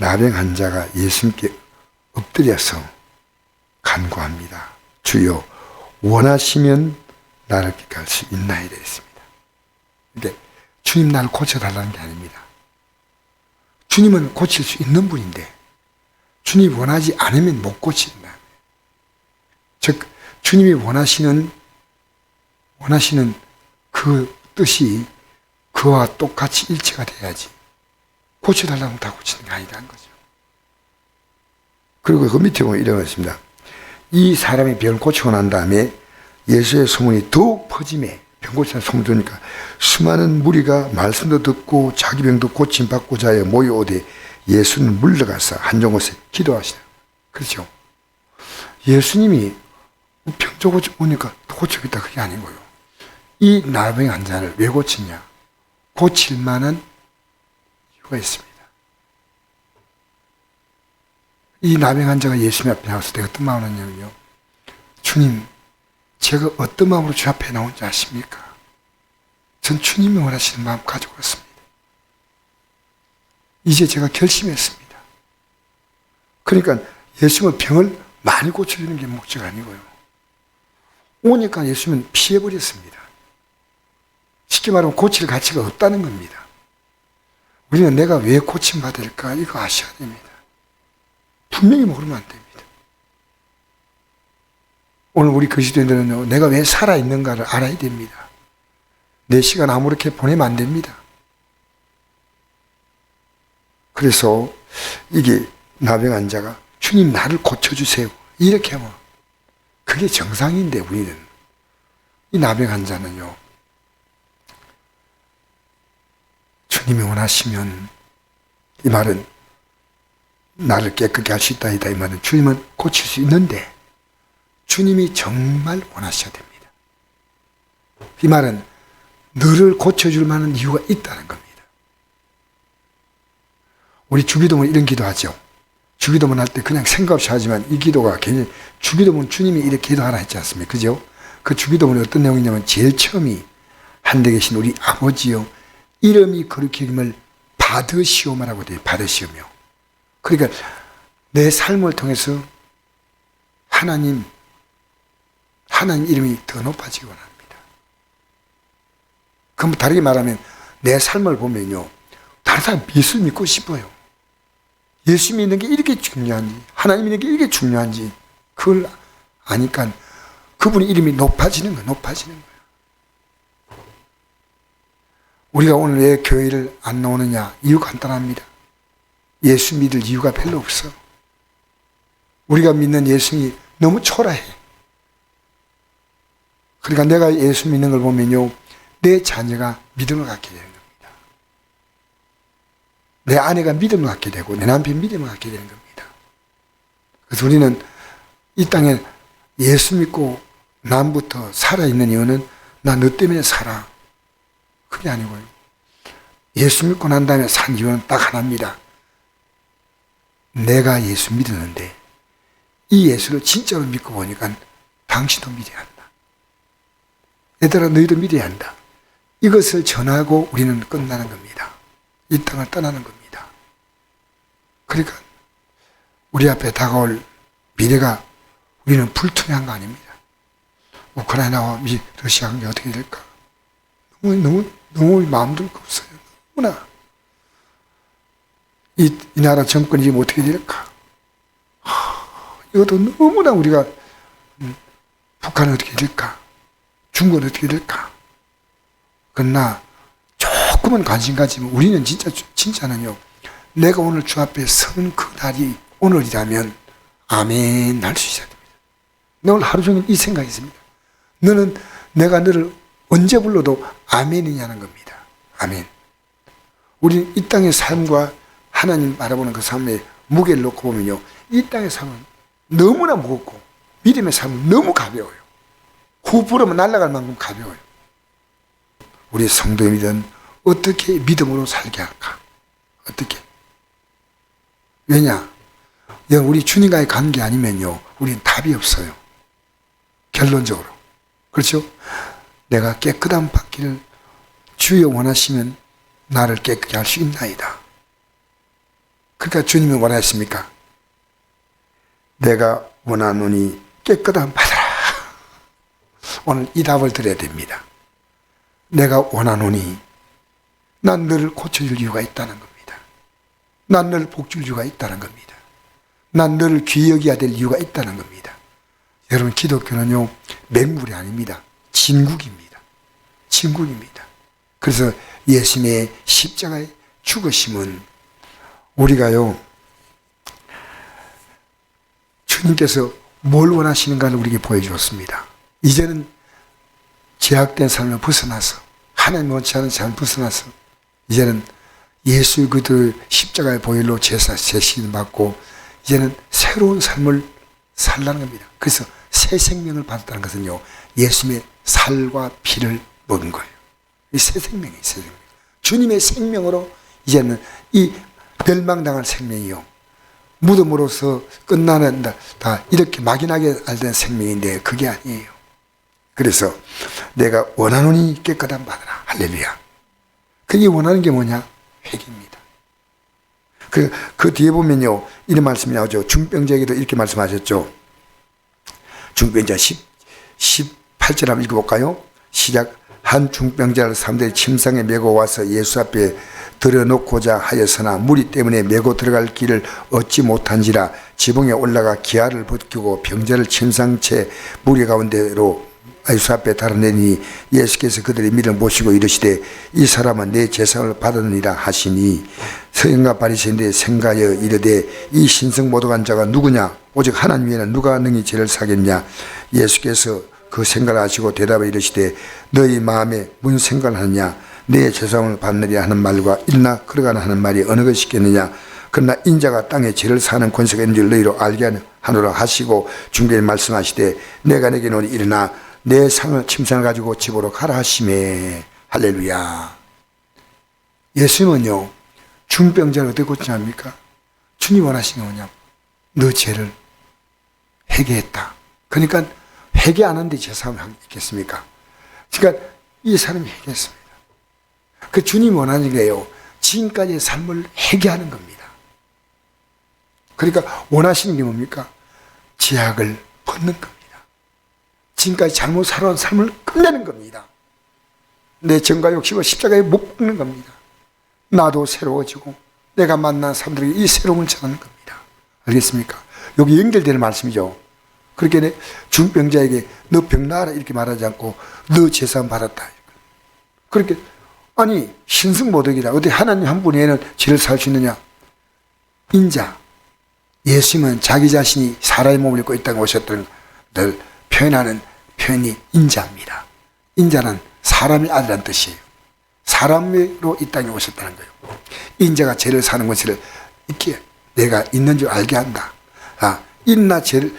나병 환자가 예수님께 엎드려서 간구합니다. 주여 원하시면 나를 깨끗할 수 있나이다 했습니다. 근데 주님 나를 고쳐달라는 게 아닙니다. 주님은 고칠 수 있는 분인데 주님이 원하지 않으면 못 고친다. 즉 주님이 원하시는 원하시는 그 뜻이 그와 똑같이 일치가 돼야지 고쳐달라면 다 고치는 게 아니라는 거죠. 그리고 그 밑에 보면 이런 거 있습니다. 이 사람의 병을 고치고 난 다음에 예수의 소문이 더욱 퍼짐에 병 고치는 소문 들으니까 수많은 무리가 말씀도 듣고 자기 병도 고침 받고자 하여 모여오되 예수는 물러가서 한정 곳에 기도하시다. 그렇죠? 예수님이 병조 고치니까 고치겠다 그게 아니고요. 이 나병 환자를 왜 고치냐? 고칠 만한 있습니다. 이 나병 환자가 예수님 앞에 나와서 내가 어떤 마음을 했냐면요. 주님, 제가 어떤 마음으로 주 앞에 나온지 아십니까? 전 주님이 원하시는 마음 가지고 왔습니다. 이제 제가 결심했습니다. 그러니까 예수님은 병을 많이 고쳐주는 게 목적 아니고요. 오니까 예수님은 피해버렸습니다. 쉽게 말하면 고칠 가치가 없다는 겁니다. 우리는 내가 왜 고침받을까? 이거 아셔야 됩니다. 분명히 모르면 안 됩니다. 오늘 우리 그리스도인들은 내가 왜 살아있는가를 알아야 됩니다. 내 시간 아무렇게 보내면 안 됩니다. 그래서 이게 나병 환자가 주님 나를 고쳐주세요. 이렇게 하면 그게 정상인데 우리는 이 나병 환자는요. 주님이 원하시면 이 말은 나를 깨끗게 할 수 있다 이다 이 말은 주님은 고칠 수 있는데 주님이 정말 원하셔야 됩니다. 이 말은 너를 고쳐줄 만한 이유가 있다는 겁니다. 우리 주기도문 이런 기도하죠. 주기도문 할 때 그냥 생각 없이 하지만 이 기도가 괜히 주기도문 주님이 이렇게 기도하라 했지 않습니까? 그죠? 그 주기도문이 어떤 내용이냐면 제일 처음이 한데 계신 우리 아버지요 이름이 그렇게 이름을 받으시오마라고 돼요. 받으시오며. 그러니까 내 삶을 통해서 하나님 하나님 이름이 더 높아지기 원합니다. 그럼 다르게 말하면 내 삶을 보면요. 다른 사람 예수 믿고 싶어요. 예수 믿는 게 이렇게 중요한지, 하나님 믿는 게 이렇게 중요한지, 그걸 아니까 그분의 이름이 높아지는 거예요. 높아지는 거예요. 우리가 오늘 왜 교회를 안 나오느냐? 이유 간단합니다. 예수 믿을 이유가 별로 없어. 우리가 믿는 예수님이 너무 초라해. 그러니까 내가 예수 믿는 걸 보면요. 내 자녀가 믿음을 갖게 되는 겁니다. 내 아내가 믿음을 갖게 되고 내 남편 믿음을 갖게 되는 겁니다. 그래서 우리는 이 땅에 예수 믿고 남부터 살아있는 이유는 나 너 때문에 살아. 그게 아니고요. 예수 믿고 난 다음에 산 이유는 딱 하나입니다. 내가 예수 믿었는데 이 예수를 진짜로 믿고 보니까 당신도 믿어야 한다. 얘들아 너희도 믿어야 한다. 이것을 전하고 우리는 끝나는 겁니다. 이 땅을 떠나는 겁니다. 그러니까 우리 앞에 다가올 미래가 우리는 불투명한 거 아닙니다. 우크라이나와 미, 러시아 관계 어떻게 될까? 너무, 너무, 너무 마음 들고 없어요. 너무나. 이, 이 나라 정권이 지금 어떻게 될까? 하, 이것도 너무나 우리가, 음, 북한은 어떻게 될까? 중국은 어떻게 될까? 그러나 조금은 관심 가지면 우리는 진짜, 진짜는요, 내가 오늘 주 앞에 선 그 날이 오늘이라면, 아멘, 할수 있어야 됩니다. 오늘 하루 종일 이 생각이 있습니다. 너는 내가 너를 언제 불러도 아멘이냐는 겁니다. 아멘. 우리 이 땅의 삶과 하나님 바라보는 그 삶의 무게를 놓고 보면요. 이 땅의 삶은 너무나 무겁고 믿음의 삶은 너무 가벼워요. 후 불으면 날아갈 만큼 가벼워요. 우리 성도님들은 어떻게 믿음으로 살게 할까? 어떻게? 왜냐? 우리 주님과의 관계 아니면요. 우리는 답이 없어요. 결론적으로. 그렇죠? 내가 깨끗한 받기를 주여 원하시면 나를 깨끗게 할 수 있나이다. 그러니까 주님이 원하십니까? 내가 원하노니 깨끗한 받아라. 오늘 이 답을 드려야 됩니다. 내가 원하노니 난 너를 고쳐줄 이유가 있다는 겁니다. 난 너를 복줄 이유가 있다는 겁니다. 난 너를 귀히 여겨야 될 이유가 있다는 겁니다. 여러분 기독교는요 맹물이 아닙니다. 진국입니다. 진국입니다. 그래서 예수님의 십자가의 죽으심은 우리가요 주님께서 뭘 원하시는가를 우리에게 보여주었습니다. 이제는 제약된 삶을 벗어나서 하나님 원치 않은 삶을 벗어나서 이제는 예수 그들 십자가의 보혈로 제사 제신 받고 이제는 새로운 삶을 살라는 겁니다. 그래서 새 생명을 받았다는 것은요 예수님의 살과 피를 먹은 거예요. 이 새 생명이 새 생명. 주님의 생명으로 이제는 이 멸망당할 생명이요 무덤으로서 끝나는 다, 다 이렇게 막연하게 알던 생명인데 그게 아니에요. 그래서 내가 원하노니 깨끗한 받으라. 할렐루야. 그게 원하는 게 뭐냐? 회개입니다. 그, 그 뒤에 보면요. 이런 말씀이 나오죠. 중병자에게도 이렇게 말씀하셨죠. 중병자 10, 18절 한번 읽어볼까요? 시작. 한 중병자를 사람들이 침상에 메고 와서 예수 앞에 들여놓고자 하였으나 무리 때문에 메고 들어갈 길을 얻지 못한지라 지붕에 올라가 기아를 벗기고 병자를 침상채 무리 가운데로 예수 앞에 달아내니 예수께서 그들의 미를 모시고 이르시되 이 사람은 내 재상을 받았느니라 하시니 서인과 바리새인들이 생가여 이르되 이 신성 모독한 자가 누구냐? 오직 하나님 외에는 누가 능히 죄를 사겠냐? 예수께서 그 생각을 하시고 대답해 이르시되 너희 마음에 무슨 생각을 하느냐? 내 재상을 받느냐 하는 말과 일나? 그러가나 하는 말이 어느 것이 있겠느냐? 그러나 인자가 땅에 죄를 사는 권세가 있는 줄 너희로 알게 하노라 하시고 중대에 말씀하시되 내가 내게 노니 일어나 내 상을 침상을 가지고 집으로 가라 하심에 할렐루야. 예수님은요 중병자를 어떻게 고치냐합니까? 주님 원하시는 게 뭐냐 너 죄를 회개했다. 그러니까 회개 안 하는데 죄사함을 하겠습니까? 그러니까 이 사람이 회개했습니다. 그 주님 원하는 게요 지금까지의 삶을 회개하는 겁니다. 그러니까 원하시는 게 뭡니까? 제약을 벗는 겁니다 지금까지 잘못 살아온 삶을 끝내는 겁니다. 내 정과 욕심을 십자가에 못 박는 겁니다. 나도 새로워지고 내가 만난 사람들에게 이 새로움을 전하는 겁니다. 알겠습니까? 여기 연결되는 말씀이죠. 그렇게 내 중병자에게 너 병 나아라 이렇게 말하지 않고 너 재산 받았다. 그렇게 아니 신승모독이라 어디 하나님 한 분에는 죄를 살 수 있느냐? 인자 예수님은 자기 자신이 사람의 몸을 입고 있다고 오셨던 늘 표현하는 표현이 인자입니다. 인자는 사람의 아들란 뜻이에요. 사람으로 이 땅에 오셨다는 거예요. 인자가 죄를 사는 것을 이렇게 내가 있는 줄 알게 한다. 아, 인나 죄를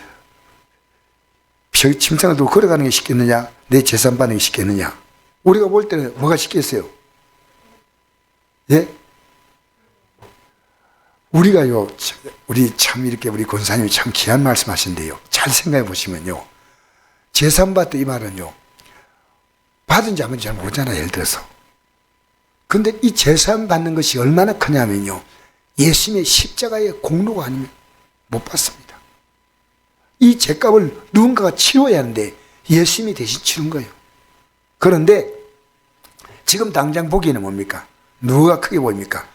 침상을 두고 걸어가는 게 쉽겠느냐? 내 재산 게 쉽겠느냐? 우리가 볼 때는 뭐가 쉽겠어요? 예? 우리가요, 우리 참 이렇게 우리 권사님이 참 귀한 말씀 하신데요. 잘 생각해 보시면요. 재산 받다 이 말은요. 받은지 안 받은지 잘 모르잖아요. 예를 들어서. 근데 이 재산 받는 것이 얼마나 크냐면요. 예수님의 십자가의 공로가 아니면 못 받습니다. 이 죄값을 누군가가 치러야 하는데 예수님이 대신 치른 거예요. 그런데 지금 당장 보기에는 뭡니까? 누가 크게 보입니까?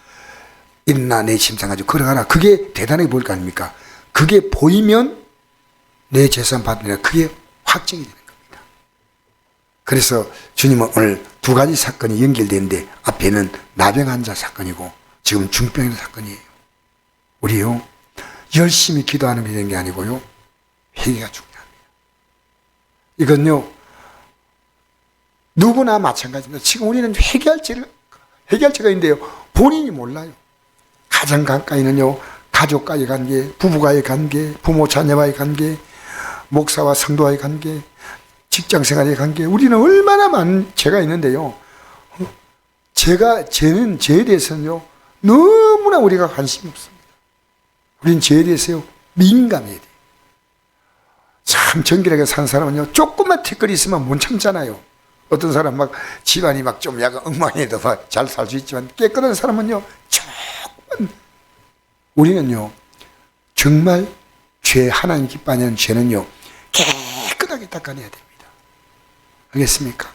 일나 내 심상 가지고 걸어가라. 그게 대단하게 보일 거 아닙니까? 그게 보이면 내 재산 받느라 그게 확정이 되는 겁니다. 그래서 주님은 오늘 두 가지 사건이 연결되는데 앞에는 나병 환자 사건이고 지금 중병의 사건이에요. 우리요 열심히 기도하는 게 되는 게 아니고요 회개가 중요합니다. 이건요 누구나 마찬가지입니다. 지금 우리는 회개할 죄를 회개할 죄가 있는데요 본인이 몰라요. 가장 가까이는요 가족과의 관계, 부부와의 관계, 부모 자녀와의 관계, 목사와 성도와의 관계, 직장 생활의 관계, 우리는 얼마나 많은 죄가 있는데요. 제가, 죄는, 죄에 대해서는요, 너무나 우리가 관심이 없습니다. 우린 죄에 대해서요, 민감해야 돼요. 참 정결하게 사는 사람은요, 조금만 티끌이 있으면 못 참잖아요. 어떤 사람 막 집안이 막 좀 약간 막잘살 수 있지만 깨끗한 사람은요, 조금만 우리는요, 정말 죄, 하나님 기뻐하는 죄는요, 깨끗하게 닦아내야 됩니다. 알겠습니까?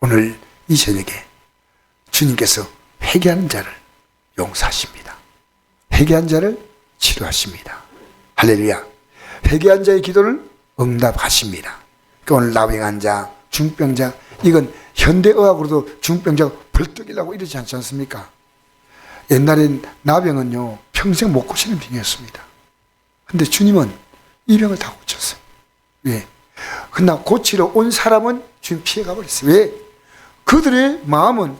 오늘 이 저녁에 주님께서 회개하는 자를 용서하십니다. 회개한 자를 치료하십니다. 할렐루야. 회개한 자의 기도를 응답하십니다. 그 오늘 나병한 자, 중병자, 이건 현대의학으로도 중병자가 벌떡이라고 이러지 않지 않습니까? 옛날엔 나병은요, 평생 못 고치는 병이었습니다. 근데 주님은 이 병을 다 고쳤어요. 왜? 그러나 고치러 온 사람은 주님 피해가 버렸어요. 왜? 그들의 마음은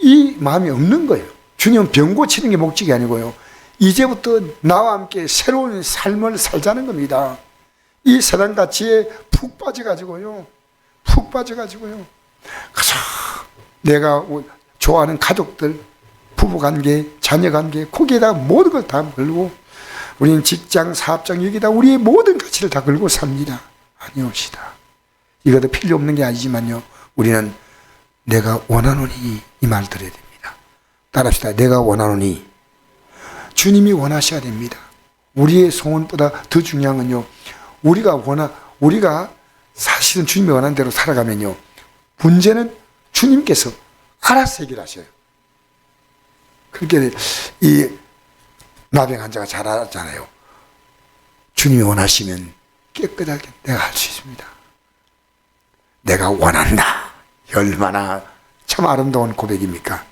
이 마음이 없는 거예요. 주님은 병 고치는 게 목적이 아니고요. 이제부터 나와 함께 새로운 삶을 살자는 겁니다. 이 세상 가치에 푹 빠져가지고요. 푹 빠져가지고요. 가서 내가 좋아하는 가족들, 부부 관계, 자녀 관계, 거기에다 모든 걸 다 걸고 우리는 직장, 사업장 여기다 우리의 모든 가치를 다 걸고 삽니다. 아니옵시다. 이것도 필요 없는 게 아니지만요. 우리는 내가 원하노니 이 말 들어야 됩니다. 따라합시다. 내가 원하노니 주님이 원하셔야 됩니다. 우리의 소원보다 더 중요한 건요. 우리가 원하 우리가 사실은 주님이 원하는 대로 살아가면요. 문제는 주님께서 알아서 해결하셔요. 그렇게 이 나병 환자가 잘 알았잖아요. 주님이 원하시면 깨끗하게 내가 할 수 있습니다. 내가 원한다. 얼마나 참 아름다운 고백입니까?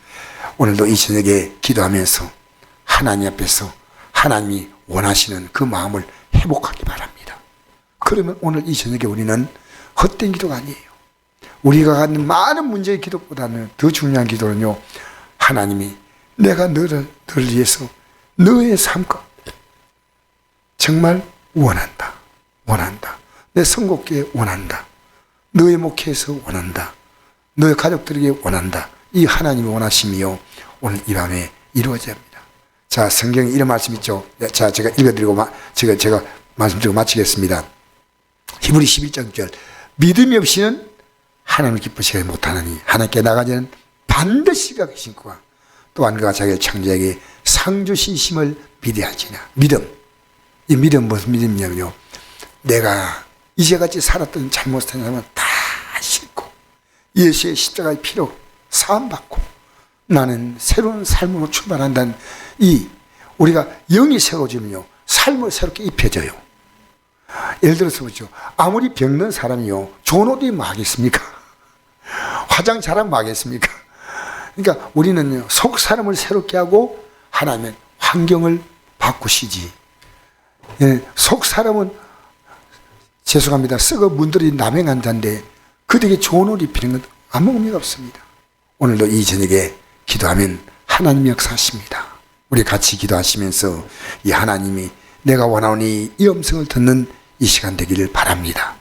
오늘도 이 저녁에 기도하면서 하나님 앞에서 하나님이 원하시는 그 마음을 회복하기 바랍니다. 그러면 오늘 이 저녁에 우리는 헛된 기도가 아니에요. 우리가 갖는 많은 문제의 기도보다는 더 중요한 기도는요. 하나님이 내가 너를, 너를 위해서 너의 삶 가운데 정말 원한다. 원한다. 내 선곡기에 원한다. 너의 목회에서 원한다. 너의 가족들에게 원한다. 이 하나님의 원하심이요. 오늘 이 밤에 이루어져야 합니다. 자, 성경에 이런 말씀 있죠. 자, 제가 읽어드리고, 마, 제가, 제가 말씀드리고 마치겠습니다. 히브리 11장 6절. 믿음이 없이는 하나님을 기쁘시게 못하느니 하나님께 나가지는 반드시 계신 그와 또한 그가 자기의 창조에게 상주시심을 믿어야지냐. 믿음. 이 믿음 무슨 믿음이냐면요. 내가 이제같이 살았던 잘못한 사람은 다 싫고 예수의 십자가의 피로 사함받고 나는 새로운 삶으로 출발한다는 이 우리가 영이 새로워지면요. 삶을 새롭게 입혀져요. 예를 들어서 보죠. 아무리 병든 사람이요. 좋은 옷 입으면 하겠습니까? 화장 잘하면 하겠습니까? 그러니까 우리는요. 속 사람을 새롭게 하고 하나님의 환경을 바꾸시지. 예, 속 사람은 죄송합니다. 썩어 문들이 남행한 자인데 그들에게 좋은 옷 입히는 건 아무 의미가 없습니다. 오늘도 이 저녁에 기도하면 하나님 역사하십니다. 우리 같이 기도하시면서 이 하나님이 내가 원하오니 이 음성을 듣는 이 시간 되기를 바랍니다.